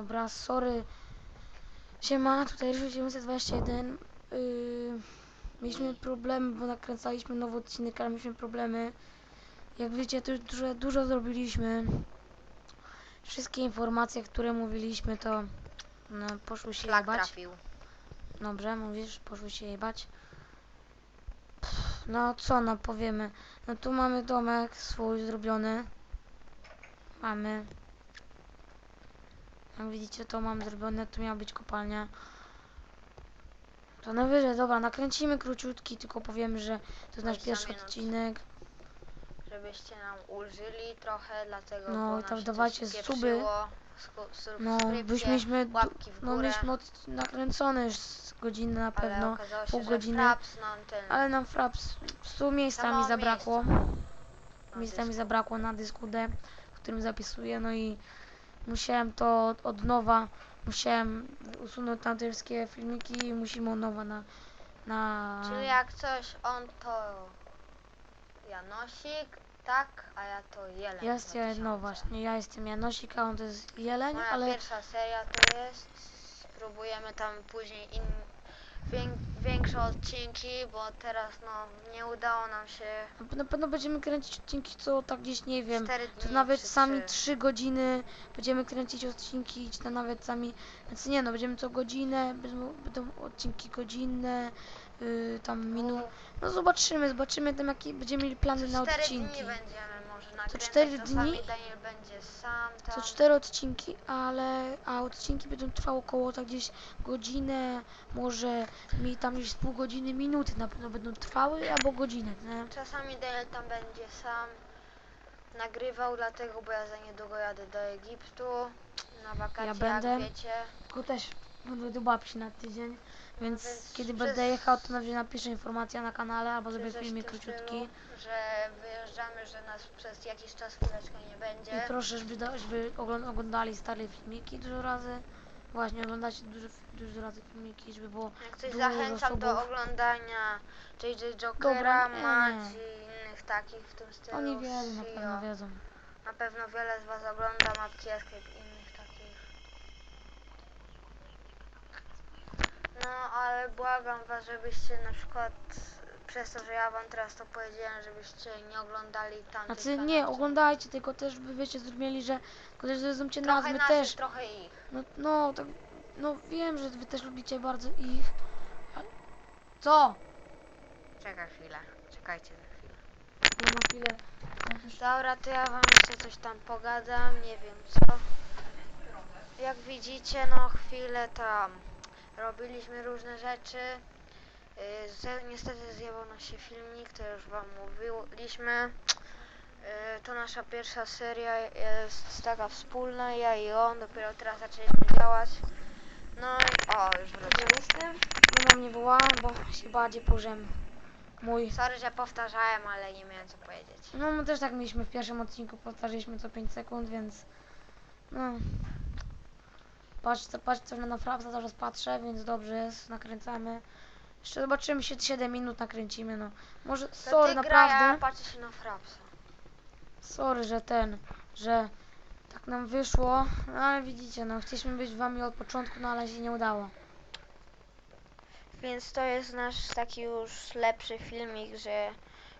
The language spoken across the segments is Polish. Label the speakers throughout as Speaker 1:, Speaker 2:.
Speaker 1: Dobra, sorry. Siema, tutaj Rysiu 921. Yy, mieliśmy problemy, bo nakręcaliśmy nowy odcinek, ale mieliśmy problemy. Jak wiecie, to już dużo, dużo zrobiliśmy. Wszystkie informacje, które mówiliśmy, to no, poszły się
Speaker 2: Szlak
Speaker 1: jebać.
Speaker 2: trafił.
Speaker 1: Dobrze, mówisz, poszły się jebać. Pff, No co no powiemy. No tu mamy domek swój zrobiony. Mamy. Jak widzicie to mam zrobione, tu miała być kopalnia. To najwyżej, dobra, nakręcimy króciutki, tylko powiemy, że to jest nasz
Speaker 2: 20
Speaker 1: pierwszy odcinek.
Speaker 2: Żebyście nam ulżyli trochę, dlatego
Speaker 1: No, tam dawajcie suby. No, byśmy
Speaker 2: w
Speaker 1: no mieliśmy od, nakręcone już z godziny na pewno, pół godziny.
Speaker 2: fraps nam ten...
Speaker 1: ale nam fraps, tu miejsca
Speaker 2: mało
Speaker 1: mi zabrakło.
Speaker 2: na
Speaker 1: Miejsca mi
Speaker 2: dysku.
Speaker 1: zabrakło na dysku D, w którym zapisuję, no i musiałem to od, nowa, musiałem usunąć tamte wszystkie filmiki i musimy od nowa na, na...
Speaker 2: Czyli jak coś, on to Janosik, tak, a ja to Jeleń.
Speaker 1: Jest, ja,
Speaker 2: 2000.
Speaker 1: no właśnie, ja jestem Janosik, a on to jest Jeleń,
Speaker 2: Moja
Speaker 1: ale
Speaker 2: pierwsza seria to jest. Spróbujemy tam później in, większe odcinki, bo teraz no nie udało nam się
Speaker 1: na pewno będziemy kręcić odcinki, co tak gdzieś, nie wiem,
Speaker 2: 4
Speaker 1: to
Speaker 2: dni
Speaker 1: nawet
Speaker 2: czy
Speaker 1: sami
Speaker 2: trzy.
Speaker 1: 3 godziny będziemy kręcić odcinki, czy to nawet sami, więc nie no, będziemy co godzinę, będą, będą odcinki godzinne, yy, tam minut, no zobaczymy, zobaczymy tam jakie będziemy mieli plany na
Speaker 2: Co 4
Speaker 1: odcinki.
Speaker 2: dni będziemy nakręcać,
Speaker 1: cztery dni? Co cztery odcinki, ale, a odcinki będą trwały około tak gdzieś godzinę, może mi tam gdzieś pół godziny, minuty na pewno będą trwały, albo godzinę, nie?
Speaker 2: Czasami Daniel tam będzie sam nagrywał, dlatego bo ja za niedługo jadę do Egiptu na wakacje,
Speaker 1: Ja będę.
Speaker 2: wiecie.
Speaker 1: Tylko też będę do babci na tydzień, więc, kiedy będę jechał, to na razie napiszę informacja na kanale, albo zrobię filmik króciutki.
Speaker 2: że wyjeżdżamy, że nas przez jakiś czas chwileczkę nie będzie.
Speaker 1: I proszę, żeby, da- żeby ogląd- oglądali stare filmiki dużo razy. Właśnie, oglądacie dużo, dużo razy filmiki, żeby było...
Speaker 2: Jak coś
Speaker 1: dużo
Speaker 2: zachęcam do oglądania JJ Jokera,
Speaker 1: Dobra, nie,
Speaker 2: Maci i innych takich w tym stylu.
Speaker 1: Oni wiedzą, na
Speaker 2: Shio.
Speaker 1: pewno wiedzą.
Speaker 2: Na pewno wiele z was ogląda mapki Escape i innych takich. No, ale błagam was, żebyście na przykład przez to, że ja wam teraz to powiedziałem, żebyście nie oglądali tamtych
Speaker 1: Znaczy nie, oglądajcie, tylko też by wiecie, zrozumieli, że też zrozumcie nas,
Speaker 2: Trochę
Speaker 1: my
Speaker 2: naszych,
Speaker 1: też.
Speaker 2: trochę ich.
Speaker 1: No, no, tak, no wiem, że wy też lubicie bardzo ich. Co?
Speaker 2: Czekaj chwilę, czekajcie za chwilę.
Speaker 1: No na chwilę.
Speaker 2: Dobra, to ja wam jeszcze coś tam pogadam, nie wiem co. Jak widzicie, no chwilę tam robiliśmy różne rzeczy. Ze- niestety zjebał nam się filmik, to już wam mówiliśmy. Yy, to nasza pierwsza seria jest taka wspólna, ja i on, dopiero teraz zaczęliśmy działać. No i o, już wrócił.
Speaker 1: Jestem. Mama mnie woła, bo się bardziej pożem. Mój.
Speaker 2: Sorry, że powtarzałem, ale nie miałem co powiedzieć.
Speaker 1: No my też tak mieliśmy w pierwszym odcinku, powtarzaliśmy co 5 sekund, więc no. Patrz, co- patrz co na Frapsa zaraz patrzę, więc dobrze jest, nakręcamy. Jeszcze zobaczymy, się 7 minut nakręcimy, no. Może,
Speaker 2: To
Speaker 1: sorry,
Speaker 2: gra, ja
Speaker 1: naprawdę,
Speaker 2: patrzę się na Frapsa.
Speaker 1: sorry, że ten, że tak nam wyszło, no ale widzicie, no, chcieliśmy być wami od początku, no ale się nie udało.
Speaker 2: Więc to jest nasz taki już lepszy filmik, że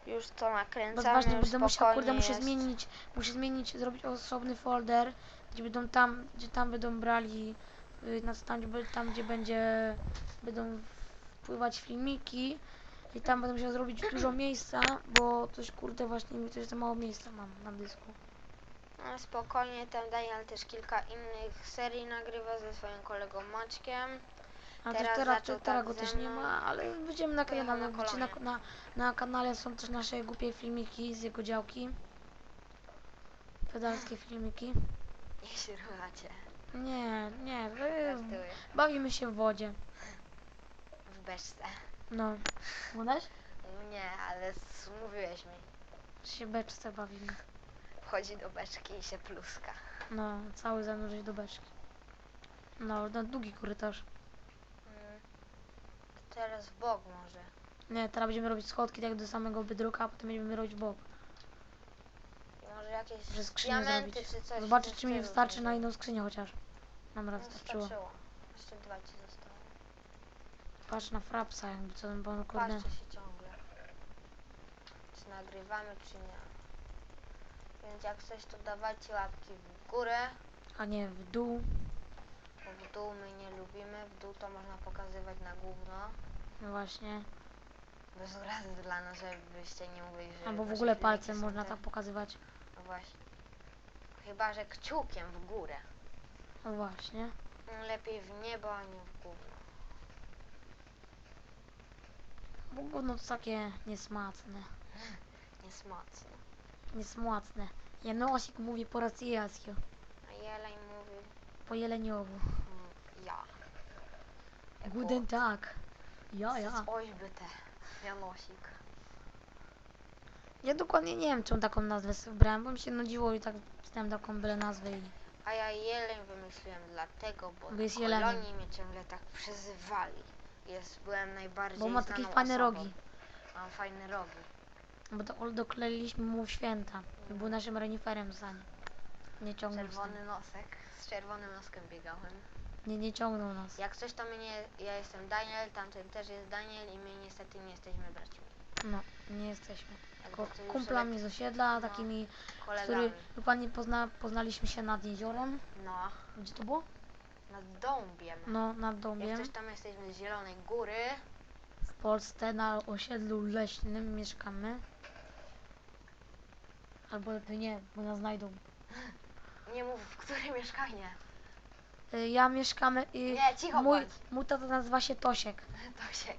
Speaker 2: już to nakręcamy,
Speaker 1: ważne,
Speaker 2: już
Speaker 1: będę musiał, kurde, muszę
Speaker 2: jest.
Speaker 1: zmienić, muszę zmienić, zrobić osobny folder, gdzie będą tam, gdzie tam będą brali, y, na- tam, gdzie, tam, gdzie będzie, będą wpływać filmiki i tam będę musiał zrobić dużo miejsca, bo coś, kurde, właśnie mi coś za mało miejsca mam na dysku.
Speaker 2: No, spokojnie, tam Daniel też kilka innych serii nagrywa ze swoim kolegą Maćkiem.
Speaker 1: A
Speaker 2: Teraz
Speaker 1: teraz, teraz
Speaker 2: tak
Speaker 1: go też nie ma, ale będziemy na kanale,
Speaker 2: na
Speaker 1: na, na kanale są też nasze głupie filmiki z jego działki. Pedalskie filmiki.
Speaker 2: Nie się ruchacie.
Speaker 1: Nie, nie, wy,
Speaker 2: Żartuję.
Speaker 1: bawimy się w wodzie.
Speaker 2: W beczce.
Speaker 1: No. Młodać?
Speaker 2: Nie, ale mówiłeś mi.
Speaker 1: się beczce bawimy.
Speaker 2: Wchodzi do beczki i się pluska.
Speaker 1: No, cały zanurzyć do beczki. No, na długi korytarz.
Speaker 2: Mm. Teraz w bok może.
Speaker 1: Nie, teraz będziemy robić schodki tak do samego bydroka, a potem będziemy robić w bok.
Speaker 2: Jakieś
Speaker 1: skrzynię
Speaker 2: diamenty
Speaker 1: zrobić.
Speaker 2: czy coś. tym
Speaker 1: czy mi wystarczy na inną skrzynię chociaż. Dobra,
Speaker 2: No,
Speaker 1: wystarczyło.
Speaker 2: starczyło. Jeszcze dwa ci zostały.
Speaker 1: Patrz na frapsa, jakby co, bo no kurde.
Speaker 2: Patrzcie się ciągle. Czy nagrywamy, czy nie. Więc jak coś, to dawajcie łapki w górę.
Speaker 1: A nie w dół.
Speaker 2: Bo w dół my nie lubimy. W dół to można pokazywać na gówno.
Speaker 1: No właśnie.
Speaker 2: Bez urazy dla nas, żebyście nie mówili, że
Speaker 1: Albo w ogóle palcem
Speaker 2: są
Speaker 1: można
Speaker 2: te-
Speaker 1: tak pokazywać.
Speaker 2: Właśnie. Chyba, że kciukiem w górę.
Speaker 1: No właśnie.
Speaker 2: Lepiej w niebo, a nie w gówno.
Speaker 1: Bo gówno to takie niesmacne.
Speaker 2: Niesmocne.
Speaker 1: Niesmacne. Janosik mówi po rosyjsku.
Speaker 2: A jeleń mówi
Speaker 1: Po jeleniowu.
Speaker 2: mm, ja. Jako
Speaker 1: Guten Tag. Ja, ja.
Speaker 2: Oj by te. Janosik.
Speaker 1: Ja dokładnie nie wiem, czemu taką nazwę sobie wybrałem, bo mi się nudziło i tak wstałem taką byle nazwę i...
Speaker 2: A ja jeleń wymyśliłem dlatego, bo,
Speaker 1: Bo jest
Speaker 2: kolonii mnie ciągle tak przyzywali. Jest, byłem najbardziej
Speaker 1: Bo ma takie
Speaker 2: znaną
Speaker 1: fajne
Speaker 2: osobą.
Speaker 1: rogi.
Speaker 2: Mam fajne rogi.
Speaker 1: Bo to dokleiliśmy mu w święta. I był naszym reniferem za nie. Nie ciągnął
Speaker 2: Czerwony nosek. Z czerwonym noskiem biegałem.
Speaker 1: Nie, nie ciągnął nas.
Speaker 2: Jak coś to mnie, ja jestem Daniel, tamten też jest Daniel i my niestety nie jesteśmy braćmi.
Speaker 1: No, nie jesteśmy. Tylko
Speaker 2: Jakby
Speaker 1: kumplami z osiedla,
Speaker 2: No.
Speaker 1: takimi,
Speaker 2: Kolegami.
Speaker 1: który dokładnie pozna, poznaliśmy się nad jeziorem.
Speaker 2: No,
Speaker 1: Gdzie to było?
Speaker 2: nad Dąbiem.
Speaker 1: No, nad
Speaker 2: Jak
Speaker 1: Dąbiem.
Speaker 2: coś tam jesteśmy z Zielonej Góry.
Speaker 1: W Polsce na osiedlu leśnym mieszkamy. Albo lepiej nie, bo nas znajdą.
Speaker 2: Nie mów, w którym mieszkanie.
Speaker 1: Y, Ja mieszkamy i
Speaker 2: Nie, cicho
Speaker 1: mój,
Speaker 2: bądź.
Speaker 1: mój tata nazywa się Tosiek.
Speaker 2: Tosiek.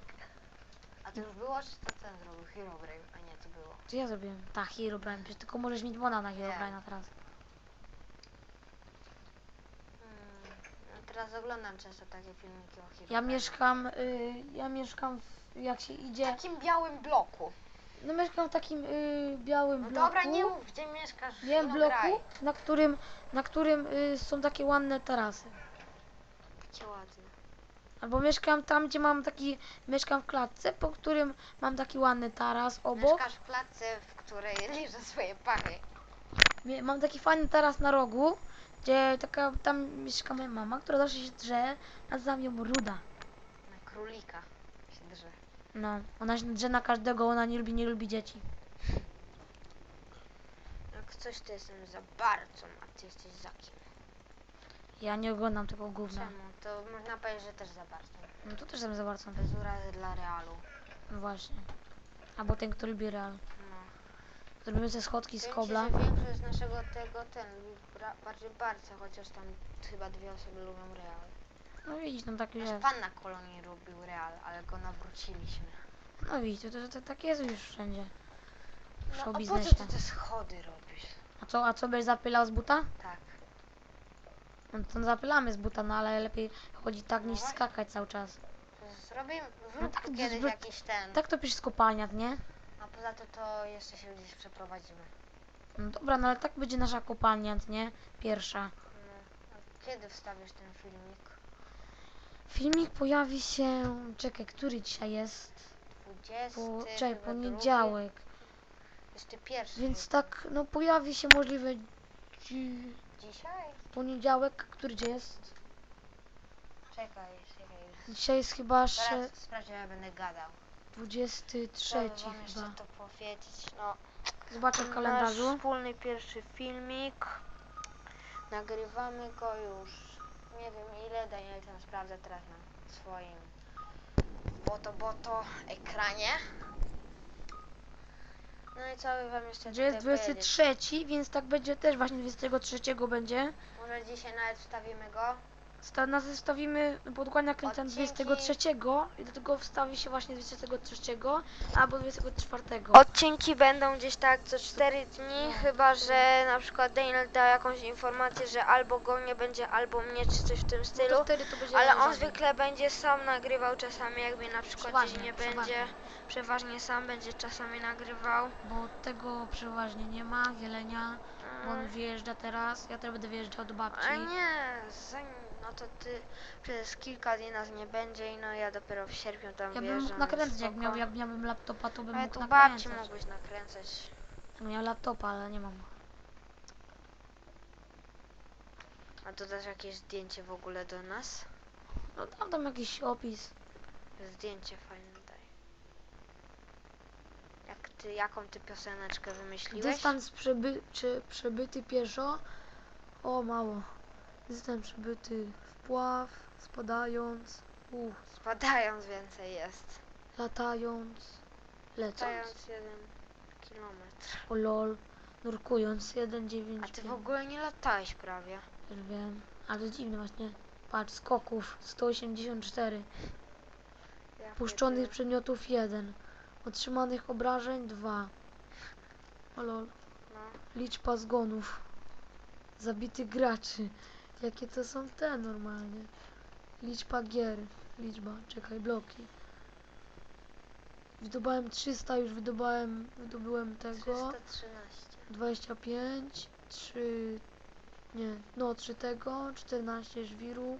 Speaker 2: A to już było, czy to ten zrobił? Herobrine, a nie, to było.
Speaker 1: Co ja zrobiłem? Tak, Herobrine. Przecież tylko możesz mieć bona na. Herobrine'a teraz.
Speaker 2: Hmm. No teraz oglądam często takie filmiki o Herobrine.
Speaker 1: Ja mieszkam, y, ja mieszkam w, jak się
Speaker 2: w
Speaker 1: idzie,
Speaker 2: takim białym bloku.
Speaker 1: no mieszkam w takim y, białym
Speaker 2: No
Speaker 1: bloku.
Speaker 2: dobra, nie mów, gdzie mieszkasz.
Speaker 1: W białym bloku, na którym, na którym y, są takie ładne tarasy.
Speaker 2: Jakie ładne.
Speaker 1: Albo mieszkam tam, gdzie mam taki, mieszkam w klatce, po którym mam taki ładny taras obok.
Speaker 2: Mieszkasz w klatce, w której liżę swoje pachy.
Speaker 1: Mie- Mam taki fajny taras na rogu, gdzie taka, tam mieszka moja mama, która zawsze się drze, nazywam ją Ruda.
Speaker 2: Na królika się drze.
Speaker 1: No, ona się drze na każdego, ona nie lubi, nie lubi dzieci.
Speaker 2: Jak coś, to jestem za bardzo, a ty jesteś za kim?
Speaker 1: Ja nie oglądam tego gówna.
Speaker 2: Czemu? To można powiedzieć, że też za bardzo.
Speaker 1: No to też jestem za bardzo.
Speaker 2: Bez urazy dla realu.
Speaker 1: No właśnie. Albo ten, kto lubi real.
Speaker 2: No.
Speaker 1: Zrobimy ze schodki z
Speaker 2: Powiem ci,
Speaker 1: kobla.
Speaker 2: że większość z naszego tego, ten, lubi bra- bardziej bardzo, chociaż tam chyba dwie osoby lubią real.
Speaker 1: No widzisz, no tak
Speaker 2: Nasz
Speaker 1: jest.
Speaker 2: pan na kolonii lubił real, ale go nawróciliśmy.
Speaker 1: No widzisz, to, to, to tak jest już wszędzie. W
Speaker 2: No, a po co ty te schody robisz?
Speaker 1: A co, a co byś zapylał z buta?
Speaker 2: Tak.
Speaker 1: No to zapylamy z buta, no ale lepiej chodzi tak
Speaker 2: No
Speaker 1: niż
Speaker 2: właśnie.
Speaker 1: skakać cały czas.
Speaker 2: Zrobimy, zrób
Speaker 1: tak,
Speaker 2: tu kiedyś
Speaker 1: zbyt-
Speaker 2: jakiś ten.
Speaker 1: Tak to pisz z kopalnia, nie?
Speaker 2: A poza to, to jeszcze się gdzieś przeprowadzimy.
Speaker 1: No dobra, no ale tak będzie nasza kopalnia, nie? Pierwsza.
Speaker 2: No. A kiedy wstawisz ten filmik?
Speaker 1: Filmik pojawi się, czekaj, który dzisiaj jest?
Speaker 2: 20.
Speaker 1: Po, czekaj,
Speaker 2: chyba drugi,
Speaker 1: poniedziałek.
Speaker 2: 21.
Speaker 1: Więc tak, no pojawi się możliwe
Speaker 2: Dzisiaj?
Speaker 1: poniedziałek, który dzień jest?
Speaker 2: Czekaj, czekaj.
Speaker 1: Dzisiaj jest chyba sze-
Speaker 2: Teraz ja będę gadał.
Speaker 1: 23
Speaker 2: Trzeba wam jeszcze
Speaker 1: chyba.
Speaker 2: to powiedzieć. No,
Speaker 1: Zobaczę w kalendarzu.
Speaker 2: Nasz wspólny pierwszy filmik. Nagrywamy go już nie wiem ile. Daniel tam sprawdza teraz na swoim boto boto ekranie. No i co by wam jeszcze
Speaker 1: Gdzie jest
Speaker 2: tutaj powiedzieć?
Speaker 1: 23, więc tak będzie też właśnie 23 będzie.
Speaker 2: Może dzisiaj nawet wstawimy go.
Speaker 1: Sta- nas wstawimy podkładnia kręcę
Speaker 2: Odcinki.
Speaker 1: 23 i do tego wstawi się właśnie 23 albo 24.
Speaker 2: Odcinki będą gdzieś tak co 4 dni,
Speaker 1: No.
Speaker 2: chyba że na przykład Daniel da jakąś informację, że albo go nie będzie, albo mnie, czy coś w tym stylu.
Speaker 1: No To wtedy to będzie
Speaker 2: Ale on zwykle będzie sam nagrywał czasami, jak mnie na przykład gdzieś nie
Speaker 1: przeważnie.
Speaker 2: będzie. Przeważnie sam będzie czasami nagrywał.
Speaker 1: Bo tego przeważnie nie ma, Jelenia, bo on
Speaker 2: Mm,
Speaker 1: wyjeżdża teraz, ja teraz będę wyjeżdżał do babci.
Speaker 2: Ale nie, zanim, no to ty przez kilka dni nas nie będzie i no ja dopiero w sierpniu tam
Speaker 1: Ja bym mógł nakręcać, jak, miał, jak miałbym laptopa, to bym
Speaker 2: Ale
Speaker 1: mógł
Speaker 2: tu babci
Speaker 1: nakręcać.
Speaker 2: mógłbyś nakręcać.
Speaker 1: Miał laptopa, ale nie mam.
Speaker 2: A to też jakieś zdjęcie w ogóle do nas?
Speaker 1: No tam tam jakiś opis.
Speaker 2: Zdjęcie fajne daj. Jak ty, jaką ty pioseneczkę wymyśliłeś?
Speaker 1: Dystans przeby, czy przebyty pieszo. O, mało. Dystans przebyty wpław, spadając, uch,
Speaker 2: Spadając więcej jest.
Speaker 1: latając, lecąc.
Speaker 2: Spadając jeden kilometr.
Speaker 1: O lol, nurkując, 1,9.
Speaker 2: A ty w ogóle nie latałeś prawie.
Speaker 1: Już wiem, ale to dziwne właśnie. Patrz, skoków 184,
Speaker 2: Ja
Speaker 1: puszczonych
Speaker 2: pierdzielę.
Speaker 1: przedmiotów 1, otrzymanych obrażeń 2. O lol,
Speaker 2: No.
Speaker 1: liczba zgonów, zabitych graczy. Jakie to są te normalnie? Liczba gier, liczba, czekaj, bloki. Wydobałem 300, już wydobałem, wydobyłem tego.
Speaker 2: 313.
Speaker 1: 25, 3, nie, no 3 tego, 14 żwiru,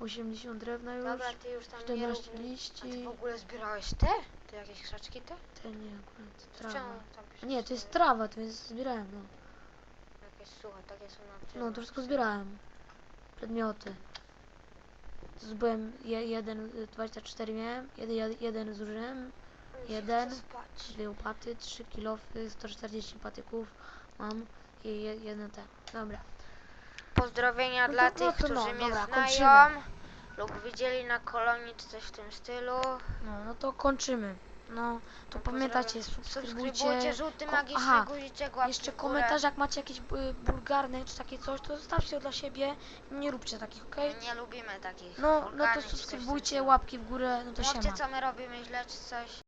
Speaker 1: 80 drewna już,
Speaker 2: Dobra, ty już tam nie
Speaker 1: 14
Speaker 2: rób. A ty
Speaker 1: liści,
Speaker 2: w ogóle zbierałeś te? Te jakieś krzaczki te?
Speaker 1: te nie akurat,
Speaker 2: To
Speaker 1: trawa.
Speaker 2: czemu tam piszesz
Speaker 1: nie, to jest trawa, to jest zbierałem, no.
Speaker 2: Jakieś suche, takie są na.
Speaker 1: No, to wszystko zbierałem. Przedmioty. Zbyłem je, jeden, y, 24 miałem, jeden, jeden zużyłem, jeden. Dwie łopaty, 3 kilofy, 140 patyków mam i je, jedno te. Dobra.
Speaker 2: Pozdrowienia
Speaker 1: No
Speaker 2: dla
Speaker 1: to- no
Speaker 2: tych,
Speaker 1: no,
Speaker 2: którzy mnie
Speaker 1: dobra,
Speaker 2: znają lub widzieli na kolonii czy coś w tym stylu.
Speaker 1: No, no to kończymy. No, to pamiętajcie,
Speaker 2: pozdrawiam.
Speaker 1: subskrybujcie.
Speaker 2: Żółty magiczny
Speaker 1: aha,
Speaker 2: guziczek łapki
Speaker 1: Jeszcze
Speaker 2: w górę.
Speaker 1: komentarz, jak macie jakieś y, bulgarne czy takie coś, to zostawcie dla siebie. Nie róbcie takich, okej?
Speaker 2: Nie lubimy takich
Speaker 1: No, no to
Speaker 2: czy coś
Speaker 1: subskrybujcie, łapki w górę, no to
Speaker 2: Mówcie
Speaker 1: siema.
Speaker 2: co my robimy źle czy coś.